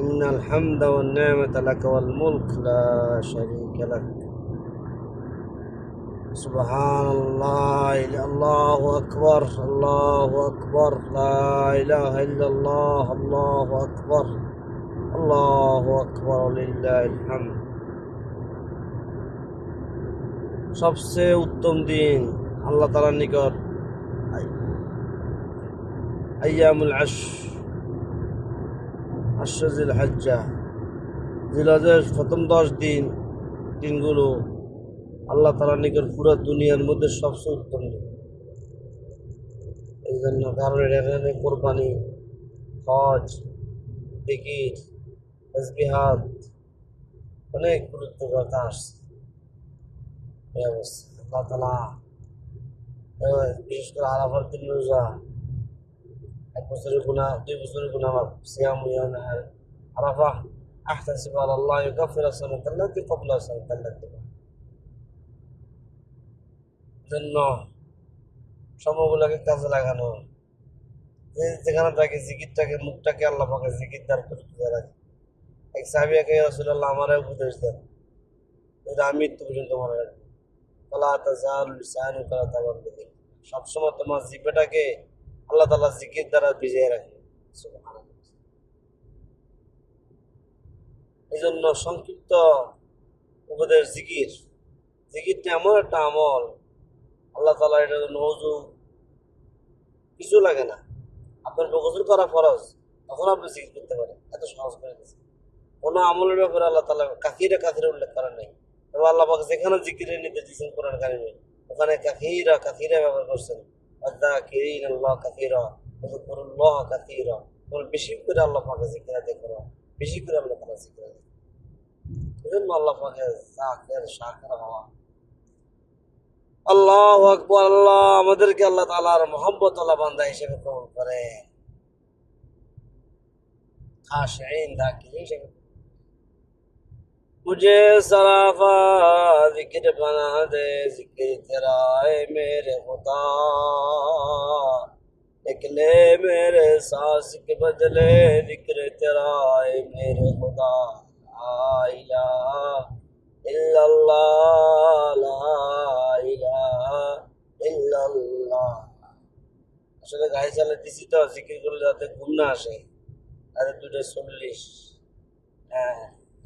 إن الحمد والنعمة لك والملك لا شريك لك سبحان الله الله أكبر الله أكبر لا إله إلا الله الله أكبر الله أكبر لله الحمد সবচেয়ে উত্তম দিন আল্লাহ তালার নিকট আয়ামুল আশ আশ্বাজিল হাজ্জা জিলাজের প্রথম দশ দিন দিনগুলো আল্লাহ তালার নিকট পুরো দুনিয়ার মধ্যে সবচেয়ে উত্তম দিন। এই জন্য কারণ কোরবানি, হজ টিকিট অনেক গুরুত্ব কথা আসছে এই অবস্থা। আল্লাহ তালা বিশেষ করে আরাফার দিন রোজা এক বছরের গুণা দুই বছরের গুণা আমার সিয়াম আরাফা আল্লাহ গাফির কবুল জন্য সময়গুলোকে কাজে লাগানো যেখানে থাকে জিকিরটাকে, মুখটাকে আল্লাহ পাকে জিকির দ্বার করে রাখে। এক সাহাবিয়াকে রসুল্লাহ আমার উপদেশ দেন আমি মৃত্যু পর্যন্ত মনে কলা তাজাল সাহানু কলা তাবার সবসময় তোমার জিপেটাকে আল্লাহ তালা জিকির দ্বারা ভিজিয়ে রাখে। এই জন্য সংক্ষিপ্ত উপদেশ জিকির। জিকিরটা এমন একটা আমল, আল্লাহ তালা এটার জন্য অজু কিছু লাগে না। আপনার গোসল করা ফরজ, তখন আপনি জিকির করতে পারেন, এত সহজ করে দিয়েছে কোনো আমলের ব্যাপারে আল্লাহ তালা কাকিরা কাকিরা উল্লেখ করেন নাই। তবে আল্লাহ যেখানে জিকিরের নির্দেশ দিয়েছেন কোরআন কারিমে, ওখানে কাকিরা কাকিরা ব্যবহার করছেন। আল্লাহিন আল্লাহ কাকিরা আল্লাহ কাকিরা তোমরা বেশি করে আল্লাহ পাকে জিকিরা দেখো বেশি করে আল্লাহ তালা জিকিরা দেখো এই জন্য আল্লাহ পাকে জাকের শাকের হওয়া আল্লাহ আকবর আল্লাহ আমাদেরকে আল্লাহ তালার মোহাম্মত আল্লাহ বান্দা হিসেবে কবুল করে খাশঈন ধাকির হিসেবে مجھے سرافا ذکر بنا دے، ذکر تیرا اے میرے خدا۔ نکلے میرے ساس کے بدلے، ذکر تیرا اے میرے خدا۔ آئلہ الا اللہ، لا الہ الا اللہ۔ আসলে গাড়ি চালাতেছি তো জিকির করলে যাতে ঘুম না আসে তাদের দুটো চল্লিশ হ্যাঁ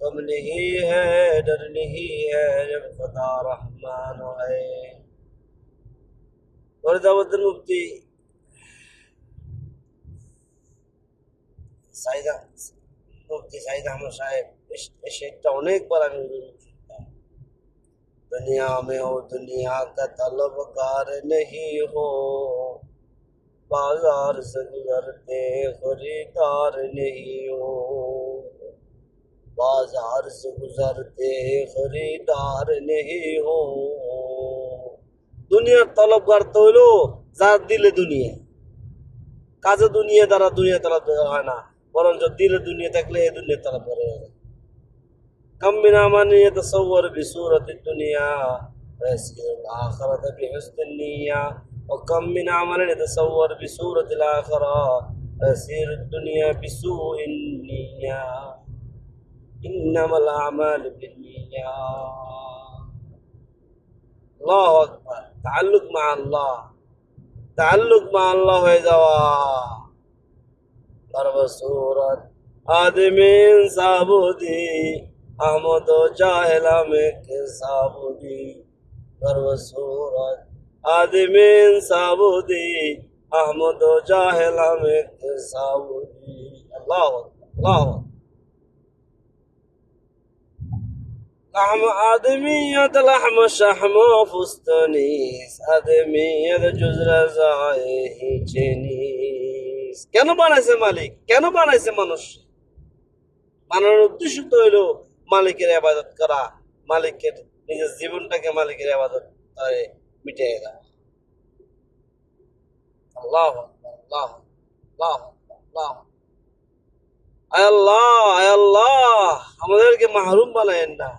غم نہیں ہے، ڈر نہیں ہے، جب خدا رحمان ہے مرزا وطن مفتی دنیا میں ہو دنیا کا طلب کار نہیں ہو۔ بازار سے گزرتے، خریدار نہیں ہو۔ बाजार से गुजरते खरीदार नहीं हो দুনিয়ার তলবগার তো হইলো যার দিলে দুনিয়া কাজে দুনিয়া দ্বারা দুনিয়া তলব হয় না বরঞ্চ দিলে দুনিয়া থাকলে এই দুনিয়া তলব করে كم من من يتصور بصورة الدنيا ويسير الآخرة بحسن النية وكم من عمل يتصور بصورة الآخرة ويسير الدنيا بسوء النية إنما الأعمال بالنيات الله أكبر تعلق مع الله تعلق مع الله হয়ে যাওয়া। সর্বসুরত আদমিন সাবুদি আমদ জাহেলামে কে সাবুদি। সর্বসুরত আদমিন সাবুদি আমদ জাহেলামে কে সাবুদি। আল্লাহ আল্লাহ لحم آدمية لحم شحم فستانيس آدمية جزر زائه চেনিস কেন বানাইছে মালিক কেন বানাইছে মানুষ বানানোর উদ্দেশ্য তো হইলো মালিকের আবাদত করা মালিকের নিজের জীবনটাকে মালিকের আবাদত করে মিটিয়ে দেওয়া আল্লাহ আল্লাহ আল্লাহ আল্লাহ আয় আল্লাহ আয় আল্লাহ আমাদেরকে মাহরুম বানায়েন না আয়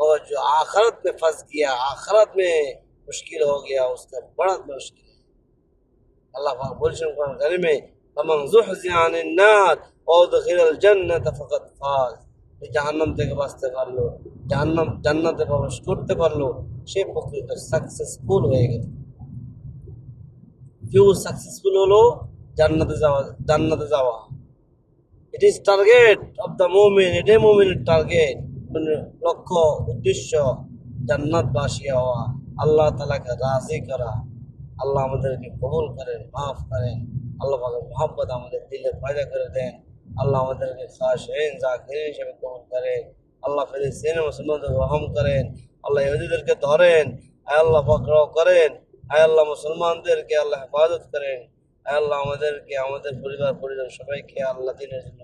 اور جو آخرت میں پھنس گیا، آخرت میں مشکل ہو گیا، اس کا بڑا مشکل ہے۔ اللہ پاک بلشن قرآن گھر میں امن زحزیان النار او دخل الجنت فقط فاز جہنم تے واسطے کر لو، جہنم، جنت پروش کرتے کر لو۔ সে প্রকৃত সাকসেসফুল হয়ে গেল কেউ সাকসেসফুল হলো জান্নাতে যাওয়া জান্নাতে যাওয়া it is target of the movement এটাই মুভমেন্টের টার্গেট লক্ষ্য, উদ্দেশ্য জান্নাতবাসী হওয়া। আল্লাহ তালাকে রাজি করা। আল্লাহ আমাদেরকে কবুল করেন, মাফ করেন। আল্লাহ পাকের মোহাম্মদ আমাদের দিলে পয়দা করে দেন। আল্লাহ আমাদেরকে খাসেন জাকির হিসেবে কবুল করেন। আল্লাহ ফিলিস্তিন মুসলমানদের রহম করেন। আল্লাহ ইহুদিদেরকে ধরেন। আয় আল্লাহ পাকড়াও করেন। আয় আল্লাহ মুসলমানদেরকে আল্লাহ হেফাজত করেন। আয় আল্লাহ আমাদেরকে, আমাদের পরিবার, পরিজন সবাইকে আল্লাহ দিনের জন্য